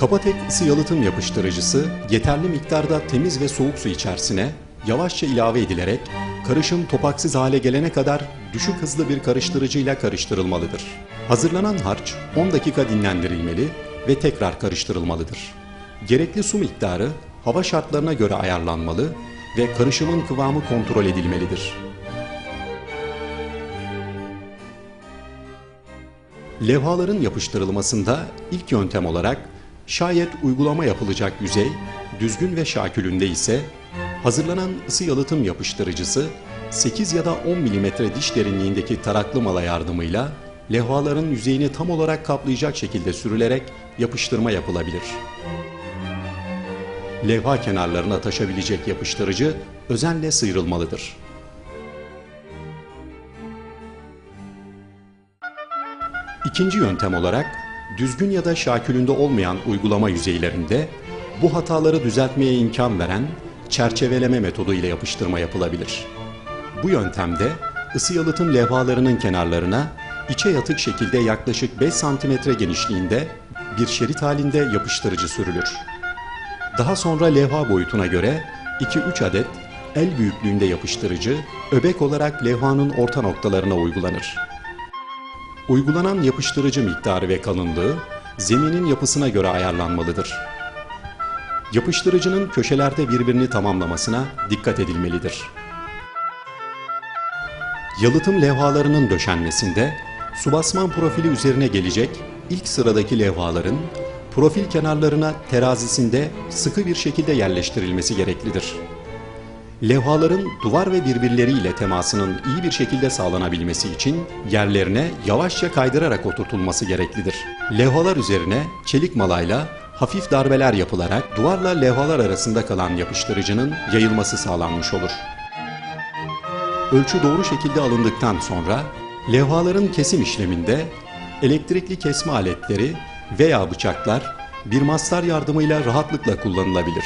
Kapatek ısı yalıtım yapıştırıcısı yeterli miktarda temiz ve soğuk su içerisine yavaşça ilave edilerek karışım topaksız hale gelene kadar düşük hızlı bir karıştırıcıyla karıştırılmalıdır. Hazırlanan harç 10 dakika dinlendirilmeli ve tekrar karıştırılmalıdır. Gerekli su miktarı hava şartlarına göre ayarlanmalı ve karışımın kıvamı kontrol edilmelidir. Levhaların yapıştırılmasında ilk yöntem olarak şayet uygulama yapılacak yüzey düzgün ve şakülünde ise hazırlanan ısı yalıtım yapıştırıcısı 8 ya da 10 mm diş derinliğindeki taraklı mala yardımıyla levhaların yüzeyini tam olarak kaplayacak şekilde sürülerek yapıştırma yapılabilir. Levha kenarlarına taşabilecek yapıştırıcı özenle sıyrılmalıdır. İkinci yöntem olarak düzgün ya da şakülünde olmayan uygulama yüzeylerinde bu hataları düzeltmeye imkan veren çerçeveleme metodu ile yapıştırma yapılabilir. Bu yöntemde ısı yalıtım levhalarının kenarlarına içe yatık şekilde yaklaşık 5 cm genişliğinde bir şerit halinde yapıştırıcı sürülür. Daha sonra levha boyutuna göre 2-3 adet el büyüklüğünde yapıştırıcı öbek olarak levhanın orta noktalarına uygulanır. Uygulanan yapıştırıcı miktarı ve kalınlığı zeminin yapısına göre ayarlanmalıdır. Yapıştırıcının köşelerde birbirini tamamlamasına dikkat edilmelidir. Yalıtım levhalarının döşenmesinde su basman profili üzerine gelecek ilk sıradaki levhaların profil kenarlarına terazisinde sıkı bir şekilde yerleştirilmesi gereklidir. Levhaların duvar ve birbirleriyle temasının iyi bir şekilde sağlanabilmesi için yerlerine yavaşça kaydırarak oturtulması gereklidir. Levhalar üzerine çelik malayla hafif darbeler yapılarak duvarla levhalar arasında kalan yapıştırıcının yayılması sağlanmış olur. Ölçü doğru şekilde alındıktan sonra levhaların kesim işleminde elektrikli kesme aletleri veya bıçaklar bir mastar yardımıyla rahatlıkla kullanılabilir.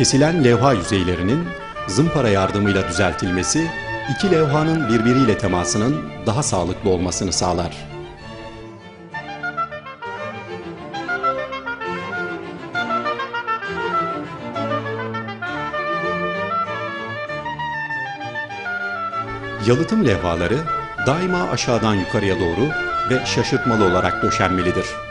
Kesilen levha yüzeylerinin zımpara yardımıyla düzeltilmesi iki levhanın birbiriyle temasının daha sağlıklı olmasını sağlar. Yalıtım levhaları daima aşağıdan yukarıya doğru ve şaşırtmalı olarak döşenmelidir.